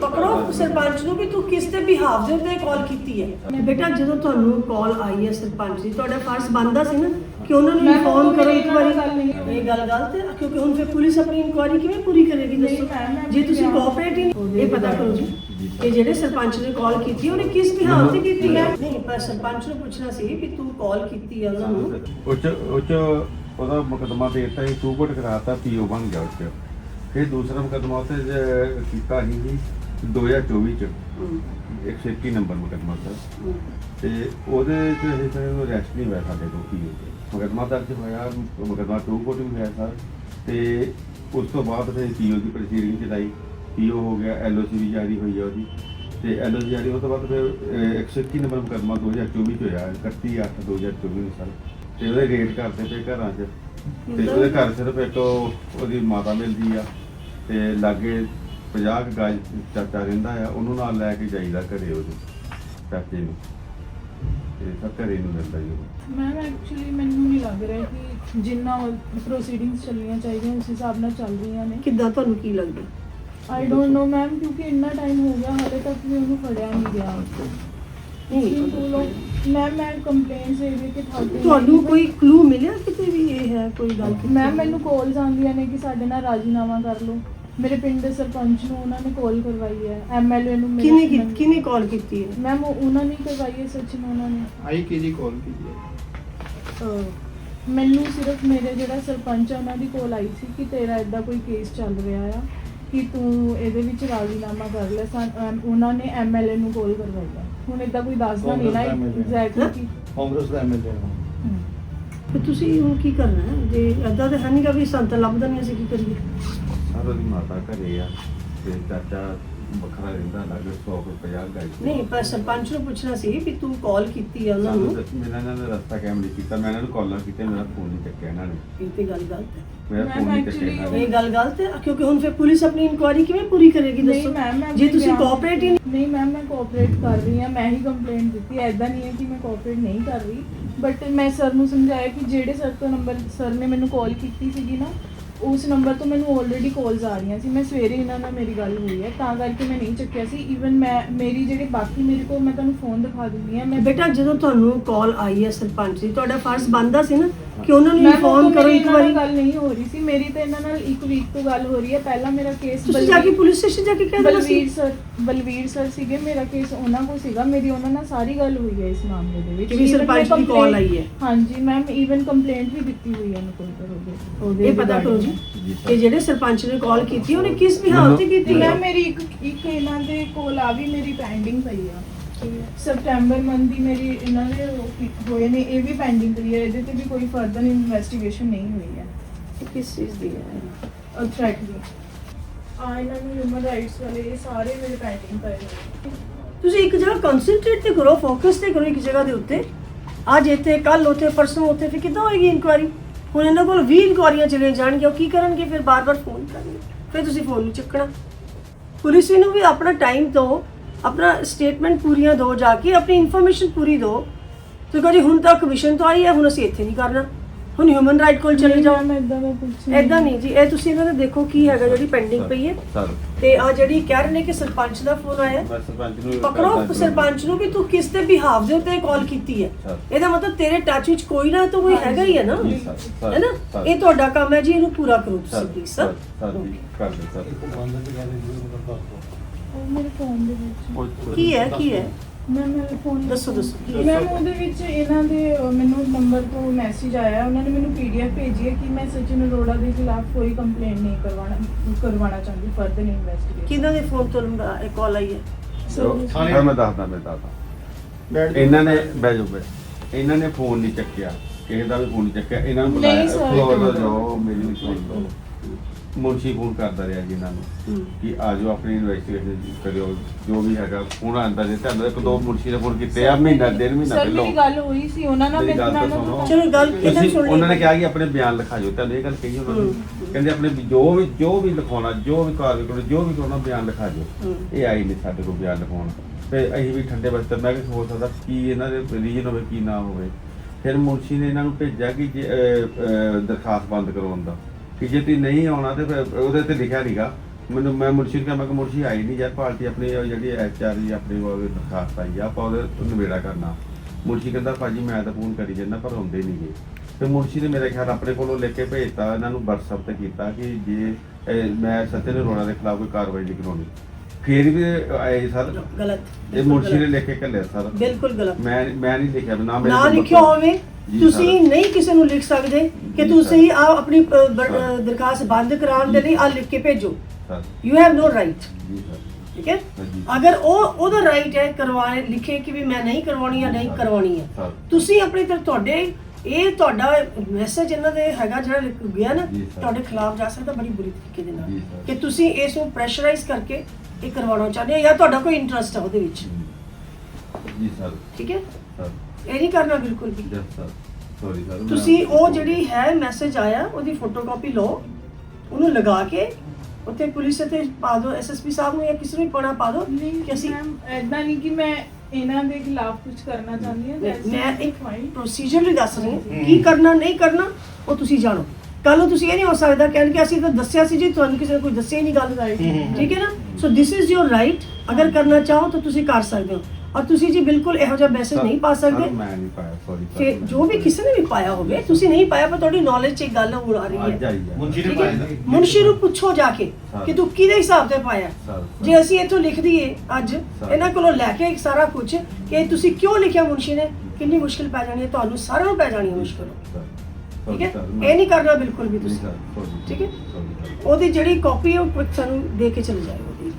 ਪਕੜੋ ਸਰਪੰਚ ਨੂੰ ਵੀ ਤੂੰ ਕਿਸ ਤੇ ਬਿਹਾਵ ਦੇ ਉੱਤੇ ਕਾਲ ਕੀਤੀ ਹੈ? ਬੇਟਾ ਜਦੋਂ ਤੁਹਾਨੂੰ ਕਾਲ ਆਈ ਹੈ ਸਰਪੰਚ ਦੀ ਤੁਹਾਡਾ ਫਰਜ਼ ਬਣਦਾ ਸੀ ਨਾ ਕਿ ਉਹਨਾਂ ਨੂੰ ਮੈਂ ਇਨਫੋਰਮ ਕਰੋ ਇੱਕ ਵਾਰੀ। ਇਹ ਗੱਲ ਗਲਤ ਹੈ ਕਿਉਂਕਿ ਹੁਣ ਫਿਰ ਪੁਲਿਸ ਆਪਣੀ ਇਨਕੁਆਇਰੀ ਕਿਵੇਂ ਪੂਰੀ ਕਰੇਗੀ ਦੱਸੋ? ਮੈਂ- ਮੈਂ ਜੇ ਤੁਸੀਂ ਕੋਆਪਰੇਟ ਹੀ ਇਹ ਪਤਾ ਕਰੋ ਜੀ ਕਿ ਜਿਹੜੇ ਸਰਪੰਚ ਨੇ ਕਾਲ ਕੀਤੀ ਉਹਨੇ ਕਿਸ ਬਿਹਾਵ ਤੇ ਕੀਤੀ ਹੈ? ਨਹੀਂ ਪਰ ਸਰਪੰਚ ਨੂੰ ਪੁੱਛਣਾ ਸੀ ਕਿ ਤੂੰ ਕਾਲ ਕੀਤੀ ਹੈ ਉਹਨਾਂ ਨੂੰ। ਉੱਚ ਉੱਚ ਉਹਦਾ ਮੁਕਦਮਾ ਦੇ ਦਿੱਤਾ ਸੀ ਤੂੰ ਕੋਟ ਕਰਾਤਾ ਪੀਓ ਬਣ ਗਿਆ ਉੱਚ ਫਿਰ ਦੂਸਰਾ ਮੁਕਦਮਾ ਜ- ਕੀਤਾ ਸੀ ਜੀ 2024 ਚ। ਹਮ, 121 ਨੰਬਰ ਮੁਕਦਮਾ ਸਰ। ਤੇ ਉਹਦੇ ਚ ਇਹ ਸਰ ਉਹ ਅਰੈਸਟ ਨਹੀਂ ਹੋਇਆ ਸਾਡੇ ਕੋਲ ਪੀਓ ਤੇ ਮੁਕਦਮਾ ਦਰਜ ਹੋਇਆ ਮੁਕਦਮਾ ਟੂ ਕੋਟ ਵੀ ਹੋਇਆ ਸਰ। ਤੇ ਉਸ ਤੋਂ ਬਾਅਦ ਫਿਰ ਪੀਓ ਦੀ ਪ੍ਰੋਸੀਡਿੰਗ ਚਲਾਈ। ਪੀਓ ਹੋ ਗਿਆ ਐਲਓਸੀ ਵੀ ਜਾਰੀ ਹੋਈ ਹੈ ਉਹਦੀ। ਤੇ ਐਲਓਸੀ ਜਾਰੀ ਹੋਣ ਤੋਂ ਬਾਅਦ ਫਿਰ ਅਹ, 121 ਨੰਬਰ ਮੁਕਦਮਾ 2024 ਚ ਹੋਇਆ 31 8 2024 ਨੂੰ ਸਰ। ਤੇ ਉਹਦੇ ਰੇਡ ਕਰਦੇ ਪਏ ਘਰਾਂ 'ਚ। ਤੇ ਉਹਦੇ ਘਰ ਸਿਰਫ ਇੱਕ ਉਹ- ਉਹਦੀ ਮਾਤਾ ਮਿਲਦੀ ਆ। ਤੇ ਲਾਗੇ 50 ਕੁ ਗਾਜ ਚਾਚਾ ਰਹਿੰਦਾ ਆ ਉਹਨੂੰ ਨਾਲ ਲੈ ਕੇ ਜਾਈਦਾ ਘਰੇ ਉਹਦੇ ਚਾਚੇ ਨੂੰ। ਤੇ ਸਭ ਘਰੇ ਨੂੰ ਮਿਲਦਾ ਜੀ ਉਹ। ਮੈਮ ਐਕਚੁਅਲੀ ਮੈਨੂੰ ਨਹੀਂ ਲੱਗ ਰਿਹਾ ਕਿ ਜਿੰਨਾ ਪ੍ਰੋਸੀਡਿੰਗਸ ਚੱਲਣੀਆਂ ਚਾਹੀਦੀਆਂ ਉਸ ਹਿਸਾਬ ਨਾਲ ਚੱਲ ਰਹੀਆਂ ਨੇ। ਕਿੱਦਾਂ ਤੁਹਾਨੂੰ ਕੀ ਲੱਗਦਾ? ਆਈ ਡੋਨਟ ਨੋ ਮੈਮ ਕਿਉਂਕਿ ਇੰਨਾ ਟਾਈਮ ਹੋ ਗਿਆ ਹਾਲੇ ਤੱਕ ਵੀ ਉਹਨੂੰ ਫੜਿਆ ਨਹੀਂ ਗਿਆ। ਨਹੀਂ ਮੈਮ ਮੈਂ ਕੰਪਲੇਂਟਸ ਦੇ ਦੇ ਕੇ ਗਈ ਤੁਹਾਨੂੰ ਕੋਈ ਕਲੂ ਮਿਲਿਆ ਕਿਤੇ ਵੀ ਇਹ ਹੈ ਕੋਈ ਗੱਲ? ਮੈਮ ਮੈਨੂੰ ਕਾਲਸ ਆਉਂਦੀਆਂ ਨੇ ਕਿ ਸਾਡੇ ਨਾਲ ਰਾਜੀਨਾਮਾ ਕਰ ਲਓ। ਮੇਰੇ ਪਿੰਡ ਦੇ ਸਰਪੰਚ ਨੂੰ ਉਹਨਾਂ ਨੇ ਕਾਲ ਕਰਵਾਈ ਹੈ ਐਮਐਲਏ ਨੂੰ ਮੇਰੇ- ਕਿਹਨੇ ਕਾਲ ਕੀਤੀ ਹੈ? ਮੈਮ ਉਹ- ਉਹਨਾਂ ਨੇ ਕਰਵਾਈ ਹੈ ਸਚਿਨ ਉਹਨਾਂ ਨੇ। ਆਈ ਕਿਹਦੀ ਕਾਲ ਕੀਤੀ ਹੈ? ਅਹ ਮੈਨੂੰ ਸਿਰਫ ਮੇਰੇ ਜਿਹੜਾ ਸਰਪੰਚ ਆ ਉਹਨਾਂ ਦੀ ਕੋਲ ਆਈ ਸੀ ਕਿ ਤੇਰਾ ਇਦਾਂ ਕੋਈ ਕੇਸ ਚੱਲ ਰਿਹਾ ਆ ਕਿ ਤੂੰ ਇਹਦੇ ਵਿੱਚ ਰਾਜ਼ੀਨਾਮਾ ਕਰ ਲੈ ਸਾਨ- ਅਮ ਉਹਨਾਂ ਨੇ ਐਮਐਲਏ ਨੂੰ ਕਾਲ ਕਰਵਾਈ ਆ ਹੁਣ ਇਦਾਂ ਕੋਈ ਦੱਸਦਾ ਨਹੀਂ ਨਾ ਕਾਂਗਰਸ ਦਾ MLA ਐਗਜ਼ੈਕਟਲੀ ਕਿ ਕਾਂਗਰਸ ਦਾ ਐਮਐਲਏ। ਤੇ ਤੁਸੀਂ ਹੁਣ ਕੀ ਕਰਨਾ ਹੈ? ਜੇ ਏਦਾਂ ਤਾਂ ਹੈ ਨਹੀਂਗਾ ਵੀ ਸੰਤ ਲੱਭਦਾ ਨਹੀਂ ਅਸੀਂ ਕੀ ਕਰੀਏ? ਸਰ ਉਹਦੀ ਮਾਤਾ ਘਰੇ ਆ ਤੇ ਚਾਚਾ ਵੱਖਰਾ ਰਹਿੰਦਾ ਲੱਗ 100 ਰੁਪਏ ਗਾਜ ਨਹੀਂ ਪਰ ਸਰਪੰਚ ਨੂੰ ਪੁੱਛਣਾ ਸੀ ਵੀ ਤੂੰ ਕਾਲ ਕੀਤੀ ਹੈ ਉਹਨਾਂ ਨੂੰ? ਮੇਰਾ ਇਹਨਾਂ ਨੇ ਰਸਤਾ ਕੈਮ ਨਹੀਂ ਕੀਤਾ ਮੈਂ ਇਹਨਾਂ ਨੂੰ ਕਾਲਾਂ ਕੀਤੇ ਮੇਰਾ ਫੋਨ ਨਹੀਂ ਚੱਕਿਆ ਇਹਨਾਂ ਨੇ। ਇਹ ਤੇ ਗੱਲ ਗਲਤ ਹੈ। ਮੇਰਾ Ma'am, ਫੋਨ ਨਹੀਂ ਚੱਕਿਆ actually ਇਹਨਾਂ ਨੇ। ਇਹ ਗੱਲ ਗਲਤ ਹੈ? ਕਿਉਂਕਿ ਹੁਣ ਫਿਰ ਪੁਲਿਸ ਆਪਣੀ ਇਨਕੁਆਇਰੀ ਕਿਵੇਂ ਪੂਰੀ ਕਰੇਗੀ ਨਹੀਂ ਦੱਸੋ। ਮੈਮ ਮੈਂ ਜੇ ਤੁਸੀਂ ਬਿਆਨ- ਕੋਆਪਰੇਟ ਹੀ ਨਹੀਂ ਨਹੀਂ ਮੈਮ ਮੈਂ ਕੋਆਪਰੇਟ ਕਰ ਰਹੀ ਹਾਂ ਮੈਂ ਹੀ ਕੰਪਲੇਂਟ ਦਿੱਤੀ ਐਦਾਂ ਨਹੀਂ ਹੈ ਕਿ ਮੈਂ ਕੋਆਪਰੇਟ ਨਹੀਂ ਕਰ ਰਹੀ ਬਟ ਮੈਂ ਸਰ ਨੂੰ ਸਮਝਾਇਆ ਕਿ ਜਿਹੜੇ ਸਰ ਤੋਂ ਨੰਬਰ ਸਰ ਨੇ ਮੈਨੂੰ ਕਾਲ ਕੀਤੀ ਸੀਗੀ ਨਾ ਉਸ ਨੰਬਰ ਤੋਂ ਮੈਨੂੰ ਆਲਰੇਡੀ ਕਾਲਸ ਆ ਰਹੀਆਂ ਸੀ। ਮੈਂ ਸਵੇਰੇ ਇਹਨਾਂ ਨਾਲ ਮੇਰੀ ਗੱਲ ਹੋਈ ਹੈ, ਤਾਂ ਕਰਕੇ ਮੈਂ ਨਹੀਂ ਚੱਕਿਆ ਸੀ। ਈਵਨ ਮੈਂ, ਮੇਰੀ ਜਿਹੜੇ ਬਾਕੀ ਮੇਰੇ ਕੋਲ ਮੈਂ ਤੁਹਾਨੂੰ ਫੋਨ ਦਿਖਾ ਦਿੰਦੀ ਹਾਂ, ਮੈਂ ਬੇਟਾ ਜਦੋਂ ਤੁਹਾਨੂੰ ਕਾਲ ਆਈ ਹੈ ਸਰਪੰਚ ਦੀ, ਤੁਹਾਡਾ ਫਰਜ਼ ਬਣਦਾ ਸੀ ਨਾ ਕਿ ਉਹਨਾਂ ਨੂੰ ਇਨਫੋਰਮ ਕਰੋ ਇੱਕ ਵਾਰੀ। ਗੱਲ ਨਹੀਂ ਹੋ ਰਹੀ ਸੀ ਮੇਰੀ ਤੇ ਇਹਨਾਂ ਨਾਲ ਇੱਕ ਵੀਕ ਤੋਂ ਗੱਲ ਹੋ ਰਹੀ ਹੈ। ਪਹਿਲਾਂ ਮੇਰਾ ਕੇਸ ਤੁਸੀਂ ਜਾ ਕੇ ਪੁਲਿਸ ਸਟੇਸ਼ਨ ਜਾ ਕੇ ਕਹਿ ਸੀ। ਬਲਵੀਰ ਸਰ ਬਲਵੀਰ ਸਰ ਸੀਗੇ ਮੇਰਾ ਕੇਸ ਉਹਨਾਂ ਕੋਲ ਸੀਗਾ। ਮੇਰੀ ਉਹਨਾਂ ਨਾਲ ਸਾਰੀ ਗੱਲ ਹੋਈ ਹੈ ਇਸ ਮਾਮਲੇ ਦੇ ਵਿੱਚ। ਕਿ ਸਰਪੰਚ ਦੀ complaint- ਆਈ ਹੈ। ਹਾਂਜੀ ਮੈਮ ਈਵਨ ਕੰਪਲੇਂਟ ਵੀ ਦਿੱਤੀ ਹੋਈ ਹੈ ਨਿਕਲ ਕਰੋਗੇ ਉਹਦੇ ਇਹ ਪਤਾ ਕਰੋ ਜੀ ਕਿ ਜਿਹੜੇ ਸਰਪੰਚ ਨੇ ਕਾਲ ਕੀਤੀ ਉਹਨੇ ਕਿਸ ਬਿਹਾਵ ਤੇ ਕੀਤੀ ਹੈ? ਮੇਰੀ ਇੱਕ ਇੱਕ ਇਹਨਾਂ ਦੇ ਕੋਲ ਆ ਵੀ ਮੇਰੀ ਪੈਂਡਿੰਗ ਪਈ ਆ। ਸਪਟੈਂਬਰ ਮੰਥ ਦੀ ਮੇਰੀ ਇਹਨਾਂ ਉਹ ਇੱਕ ਹੋਏ ਨੇ ਇਹ ਵੀ ਪੈਂਡਿੰਗ ਪਈ ਹੈ ਇਹਦੇ ਤੇ ਵੀ ਕੋਈ ਫਰਦਰ ਇਨਵੈਸਟੀਗੇਸ਼ਨ ਨਹੀਂ ਹੋਈ ਹੈ। ਕਿਸ ਚੀਜ਼ ਦੀ ਹੈ? ਥ੍ਰੈਟ ਦੀ। ਆ ਇਹਨਾਂ ਨੂੰ ਹਿਊਮਨ ਰਾਈਟਸ ਵਾਲੇ ਇਹ ਸਾਰੇ ਮੇਰੇ ਪੈਂਡਿੰਗ ਪਏ ਨੇ। ਤੁਸੀਂ ਇੱਕ ਜਗ੍ਹਾ ਕਨਸੈਂਟਰੇਟ ਤੇ ਕਰੋ ਫੋਕਸ ਤੇ ਕਰੋ ਇੱਕ ਜਗ੍ਹਾ ਦੇ ਉੱਤੇ। ਅੱਜ ਇੱਥੇ ਕੱਲ ਉੱਥੇ ਪਰਸੋਂ ਉੱਥੇ ਫਿਰ ਕਿੱਦਾਂ ਹੋਏਗੀ ਇਨਕੁਆਇਰੀ ਹੁਣ ਇਹਨਾਂ ਕੋਲ 20 ਇਨਕੁਆਇਰੀਆਂ ਚਲੇ ਜਾਣਗੀਆਂ ਉਹ ਕੀ ਕਰਨਗੇ? ਫਿਰ ਬਾਰ-ਬਾਰ ਫੋਨ ਕਰਨਗੇ। ਫਿਰ ਤੁਸੀਂ ਫੋਨ ਨਹੀਂ ਚੱਕਣਾ। ਪੁਲਿਸ ਨੂੰ ਵੀ ਆਪਣਾ ਟਾਈਮ ਦਿਓ। ਆਪਣਾ ਸਟੇਟਮੈਂਟ ਪੂਰੀਆਂ ਦਿਓ ਜਾ ਕੇ ਆਪਣੀ ਇਨਫੋਰਮੇਸ਼ਨ ਪੂਰੀ ਦਿਓ ਤੁਸੀਂ ਕਹੋ ਜੀ ਹੁਣ ਤਾਂ ਕਮਿਸ਼ਨ ਤੋਂ ਆਈ ਹੈ ਹੁਣ ਅਸੀਂ ਇੱਥੇ ਨਹੀਂ ਕਰਨਾ। ਹੁਣ ਹਿਊਮਨ ਰਾਈਟ ਕੋਲ ਚਲੇ ਜਾਓ। ਮੈਂ ਇਦਾਂ ਦਾ ਕੁਝ ਐਦਾਂ ਨਹੀਂ ਜੀ ਇਹ ਤੁਸੀਂ ਇਹਨਾਂ ਦੇ ਦੇਖੋ ਕੀ ਹੈਗਾ ਜਿਹੜੀ ਪੈਂਡਿੰਗ ਪਈ ਹੈ। ਸਰ ਤੇ ਆ ਜਿਹੜੀ ਕਹਿ ਰਹੇ ਨੇ ਕਿ ਸਰਪੰਚ ਦਾ ਫੋਨ ਆਇਆ। ਸਰਪੰਚ ਨੂੰ ਪਕੜੋ ਸਰਪੰਚ ਨੂੰ ਵੀ ਤੂੰ ਕਿਸ ਤੇ ਬਿਹਾਵ ਦੇ ਉੱਤੇ ਕਾਲ ਕੀਤੀ ਹੈ। ਇਹਦਾ ਮਤਲਬ ਤੇਰੇ ਟੱਚ ਵਿੱਚ ਕੋਈ ਨਾ ਤਾਂ ਕੋਈ ਹੈਗਾ ਹੀ ਹੈ ਨਾ। ਹੈ ਨਾ। ਇਹ ਤੁਹਾਡਾ ਕੰਮ ਹੈ ਜੀ ਇਹਨੂੰ ਪੂਰਾ ਕਰੋ ਸਰ ਤੁਸੀਂ ਪਲੀਜ਼ ਸਰ ਸਰ ਸਰ। ਜੀ ਕਰ ਦੇ ਸਰ ਉਹ ਮੇਰੇ ਫੋਨ ਦੇ ਵਿੱਚ। ਕੀ ਹੈ ਕੀ ਹੈ? ਮੈਂ ਮੇਰੇ ਫੋਨ ਦੱਸੋ, ਦੱਸੋ, ਹੈ? ਮੈਮ ਉਹਦੇ ਵਿੱਚ ਇਹਨਾਂ ਦੇ ਅਹ, ਮੈਨੂੰ ਨੰਬਰ ਤੋਂ ਮੈਸੇਜ ਆਇਆ। ਉਹਨਾਂ ਨੇ ਮੈਨੂੰ ਪੀਡੀਐਫ ਭੇਜੀ ਹੈ ਕਿ ਮੈਂ ਸਚਿਨ ਅਰੋੜਾ ਦੇ ਖਿਲਾਫ ਕੋਈ ਕੰਪਲੇਂਟ ਨਹੀਂ ਕਰਵਾਉਣਾ ਕਰਵਾਉਣਾ ਚਾਹੁੰਦੀ ਫਰਦਰ ਇਨਵੈਸਟੀਗੇਸ਼ਨ ਕਿਹਨਾਂ ਦੇ ਫੋਨ ਤੋਂ ਨੰਬਰ ਕਾਲ ਆਈ ਹੈ? ਚਲੋ, ਸਰ ਮੈਂ ਦੱਸਦਾ ਮੈਂ ਦੱਸਦਾ। ਇਹਨਾਂ ਨੇ ਬਹਿ ਜਾਓ ਬਹਿ ਇਹਨਾਂ ਨੇ ਫੋਨ ਨਹੀਂ ਚੱਕਿਆ। ਕਿਸੇ ਦਾ ਵੀ ਫੋਨ ਨਹੀਂ ਚੱਕਿਆ। ਇਹਨਾਂ ਨੂੰ ਨਹੀਂ ਬੁਲਾਇਆ। sir, floor minute. ਜਾਓ ਮੇਰੀ ਵੀ ਸੁਣ ਲਓ। ਮੁਨਸ਼ੀ ਫੋਨ ਕਰਦਾ ਰਿਹਾ ਜੀ ਇਹਨਾਂ ਨੂੰ। ਕਿ ਆ ਜਾਓ ਆਪਣੀ ਇਨਵੈਸਟੀਗੇਸ਼ਨ ਕਰਿਓ ਜੋ ਵੀ ਹੈਗਾ ਫੋਨ ਆਂਦਾ ਜੇ ਤੁਹਾਨੂੰ ਇੱਕ ਦੋ ਮੁਨਸ਼ੀ ਨੇ ਫੋਨ ਕੀਤੇ ਆ ਮਹੀਨਾ ਡੇਢ ਮਹੀਨਾ ਸਰ ਮੇਰੀ ਪਹਿਲਾਂ ਗੱਲ ਹੋਈ ਸੀ ਉਹਨਾਂ ਨਾਲ ਮੇਰੀ ਮੇਰੇ ਗੱਲ ਨਾਲ ਤਾਂ ਨਾ ਸੁਣੋ। ਚਲੋ ਗੱਲ ਇਹਨਾਂ ਤੁਸੀਂ ਸੁਣ ਲਈ? ਉਹਨਾਂ ਨੇ ਕਿਹਾ ਕਿ ਆਪਣੇ ਬਿਆਨ ਲਿਖਾ ਜਾਓ ਤੁਹਾਨੂੰ ਇਹ ਗੱਲ ਕਹੀ ਉਹਨਾਂ ਨੇ। ਕਹਿੰਦੇ ਆਪਣੇ ਵੀ ਜੋ ਵੀ ਜੋ ਵੀ ਲਿਖਾਉਣਾ ਜੋ ਵੀ ਕਾਰਵਾਈ ਕਰੋ ਜੋ ਵੀ ਕਰਨਾ ਬਿਆਨ ਲਿਖਾ ਹੂੰ। ਜਾਓ ਇਹ ਆਈ ਨਹੀਂ ਸਾਡੇ ਕੋਲ ਬਿਆਨ ਲਿਖਾਉਣ। ਤੇ ਅਸੀਂ ਵੀ ਠੰਡੇ ਬਸਤਰ ਮੈਂ ਕਿ ਹੋ ਸਕਦਾ ਕੀ ਇਹਨਾਂ ਦੇ ਰੀਜਨ ਹੋਵੇ ਕੀ ਨਾ ਹੋਵੇ। ਫਿਰ ਮੁਨਸ਼ੀ ਨੇ ਇਹਨਾਂ ਨੂੰ ਭੇਜਿਆ ਕਿ ਜੇ ਅਹ, ਅਹ, ਦਰਖਾਸਤ ਬੰਦ ਕਰਵਾਉਣ ਦਾ। ਕਿ ਜੇ ਤੁਸੀਂ ਨਹੀਂ ਆਉਣਾ ਤੇ ਫਿਰ ਉਹਦੇ ਤੇ ਲਿਖਿਆ ਨਹੀਂਗਾ ਮੈਨੂੰ, ਮੈਂ ਮੁਰਸ਼ੀ ਨੂੰ ਕਿਹਾ, ਮੈਂ ਕਿ ਮੁਰਸ਼ੀ ਆਈ ਨਹੀਂ ਯਾਰ, ਪਾਰਟੀ ਆਪਣੀ ਉਹ ਜਿਹੜੀ ਐਚ ਆਰ ਜੀ ਆਪਣੀ ਉਹ ਦਰਖਾਸਤ ਆਈ ਆ, ਆਪਾਂ ਉਹਦੇ ਤੋਂ ਨਿਬੇੜਾ ਕਰਨਾ। ਮੁਰਸ਼ੀ ਕਹਿੰਦਾ, ਭਾਜੀ, ਮੈਂ ਤਾਂ ਫੋਨ ਕਰੀ ਜਾਂਦਾ, ਪਰ ਹੁੰਦੇ ਨਹੀਂ ਗਏ ਤੇ ਮੁਰਸ਼ੀ ਨੇ ਮੇਰੇ ਖਿਆਲ ਆਪਣੇ ਕੋਲੋਂ ਲਿਖ ਕੇ ਭੇਜਤਾ, ਇਹਨਾਂ ਨੂੰ WhatsApp ਤੇ ਕੀਤਾ ਕਿ ਜੇ ਮੈਂ ਸੱਤੇ ਅਰੋੜਾ ਦੇ ਖਿਲਾਫ ਕੋਈ ਕਾਰਵਾਈ ਨਹੀਂ ਕਰਾਉਣੀ। ਫੇਰ ਵੀ ਆਏ ਸਰ। ਗਲਤ। ਇਹ ਮੁਰਸ਼ੀ ਨੇ ਲਿਖ ਕੇ ਘੱਲਿਆ ਸਰ। ਬਿਲਕੁਲ ਗਲਤ। ਮੈਂ ਮੈਂ ਨਹੀਂ ਲਿਖਿਆ ਨਾ ਮੇਰੇ ਨਾ ਲਿਖਿਆ ਹੋਵੇ ਜੀ ਤੁਸੀਂ। ਨਹੀਂ ਕਿਸੇ ਨੂੰ ਲਿਖ ਸਕਦੇ ਕਿ ਤੁਸੀਂ ਆ ਆਪਣੀ ਅ, ਬ- ਸਰ। ਅ, ਦਰਖਾਸਤ ਬੰਦ ਕਰਾਉਣ ਦੇ ਲਈ ਆ ਲਿਖ ਕੇ ਭੇਜੋ। Sir. You have no right ਜੀ ਸਰ। ਠੀਕ ਹੈ? ਹਾਂਜੀ। ਅਗਰ ਉਹ ਉਹਦਾ ਰਾਈਟ ਹੈ ਕਰਵਾਏ ਲਿਖੇ ਕਿ ਵੀ ਮੈਂ ਨਹੀਂ ਕਰਵਾਉਣੀ ਜਾਂ ਨਹੀਂ ਕਰਵਾਉਣੀ ਹੈ। ਸਰ। ਤੁਸੀਂ ਆਪਣੀ ਤਰਫ ਤੁਹਾਡੇ ਇਹ ਤੁਹਾਡਾ ਮੈਸੇਜ ਇਹਨਾਂ ਦੇ ਹੈਗਾ ਜਿਹੜਾ ਲਿਖ ਗਿਆ ਨਾ ਜੀ ਸਰ। ਤੁਹਾਡੇ ਖਿਲਾਫ ਜਾ ਸਕਦਾ ਬੜੀ ਬੁਰੀ ਤਰੀਕੇ ਦੇ ਨਾਲ ਸਰ। ਕਿ ਤੁਸੀਂ ਇਸ ਨੂੰ ਪ੍ਰੈਸ਼ਰਾਈਜ਼ ਕਰਕੇ ਇਹ ਕਰਵਾਉਣਾ ਚਾਹੁੰਦੇ ਹੋ ਜਾਂ ਤੁਹਾਡਾ ਕੋਈ ਇੰਟਰਸਟ ਹੈ ਉਹਦੇ ਵਿੱਚ? ਜੀ ਸਰ। ਠੀਕ ਹੈ? ਸਰ। ਇਹ ਨਹੀਂ ਕਰਨਾ ਬਿਲਕੁਲ ਵੀ। ਜਸ ਸਰ ਸੌਰੀ ਸਰ ਤੁਸੀਂ ਉਹ ਜਿਹੜੀ ਹੈ ਮੈਸੇਜ ਆਇਆ ਉਹਦੀ ਫੋਟੋਕਾਪੀ ਲਓ। ਉਹਨੂੰ ਲਗਾ ਕੇ ਉੱਥੇ ਪੁਲਿਸ ਤੇ ਪਾ ਦਿਓ ਐਸਐਸਪੀ ਸਾਹਿਬ ਨੂੰ ਜਾਂ ਕਿਸੇ ਨੂੰ ਵੀ ਪਾਣਾ ਪਾ ਦਿਓ ਨਹੀਂ ਕਿ ਅਸੀਂ ਮੈਮ ਐਦਾਂ ਨਹੀਂ ਕਿ ਮੈਂ ਇਹਨਾਂ ਦੇ ਖਿਲਾਫ ਕੁਝ ਕਰਨਾ ਚਾਹੁੰਦੀ ਹਾਂ ਮੈਂ ਇੱਕ. ਪ੍ਰੋਸੀਜਰ ਲਈ ਦੱਸ ਰਹੀ ਹਾਂ। ਕੀ ਕਰਨਾ ਨਹੀਂ ਕਰਨਾ ਉਹ ਤੁਸੀਂ ਜਾਣੋ। ਕੱਲ ਨੂੰ ਤੁਸੀਂ ਇਹ ਨਹੀਂ ਹੋ ਸਕਦਾ ਕਹਿਣ ਕਿ ਅਸੀਂ ਤਾਂ ਦੱਸਿਆ ਸੀ ਜੀ ਤੁਹਾਨੂੰ ਕਿਸੇ ਨੇ ਕੋਈ ਦੱਸਿਆ ਹੀ ਨਹੀਂ ਗੱਲ ਠੀਕ ਹੈ ਨਾ? So this is your right ਅਗਰ ਕਰਨਾ ਚਾਹੋ ਤਾਂ ਤੁਸੀਂ ਕਰ ਸਕਦੇ ਹੋ। ਔਰ ਤੁਸੀਂ ਜੀ ਬਿਲਕੁਲ ਇਹੋ ਜਿਹਾ ਮੈਸੇਜ ਨਹੀਂ ਪਾ ਸਕਦੇ। ਮੈਂ ਨਹੀਂ ਪਾਇਆ ਸੌਰੀ। ਕਿ ਜੋ ਵੀ ਕਿਸੇ ਨੇ ਵੀ ਪਾਇਆ ਹੋਵੇ ਤੁਸੀਂ ਨਹੀਂ ਪਾਇਆ ਪਰ ਤੁਹਾਡੀ ਨੌਲੇਜ 'ਚ ਇੱਕ ਗੱਲ ਹੋਰ ਆ ਰਹੀ ਅੱਜ ਹੈ ਆਈ ਹੈ। ਮੁੰਸ਼ੀ ਨੇ ਠੀਕ ਪਾਇਆ ਹੈ ਨਾ? ਮੁਨਸ਼ੀ ਨੂੰ ਪੁੱਛੋ ਜਾ ਕੇ ਕਿ ਤੂੰ ਕਿਹਦੇ ਹਿਸਾਬ ਤੇ ਪਾਇਆ? ਸਰ ਜੇ ਅਸੀਂ ਇੱਥੋਂ ਲਿਖ ਦਈਏ ਅੱਜ ਇਹਨਾਂ ਕੋਲੋਂ ਲੈ ਕੇ ਸਾਰਾ ਕੁਝ ਕਿ ਤੁਸੀਂ ਕਿਉਂ ਲਿਖਿਆ ਮੁਨਸ਼ੀ ਨੇ? ਕਿੰਨੀ ਮੁਸ਼ਕਿਲ ਪੈ ਜਾਣੀ ਹੈ? ਤੁਹਾਨੂੰ ਸਾਰਿਆਂ ਨੂੰ ਪੈ ਜਾਣੀ ਹੈ ਮੁਸ਼ਕਿਲ। ਠੀਕ ਹੈ? ਇਹ ਨਹੀਂ ਕਰਨਾ ਬਿਲਕੁਲ ਵੀ ਤੁਸੀਂ। ਠੀਕ ਹੈ? ਉਹਦੀ ਜਿਹੜੀ ਕਾਪੀ ਹੈ ਉਹ ਸਾਨੂੰ ਦੇ ਕੇ ਚਲੇ ਜਾਇਓ ਉਹਦੀ.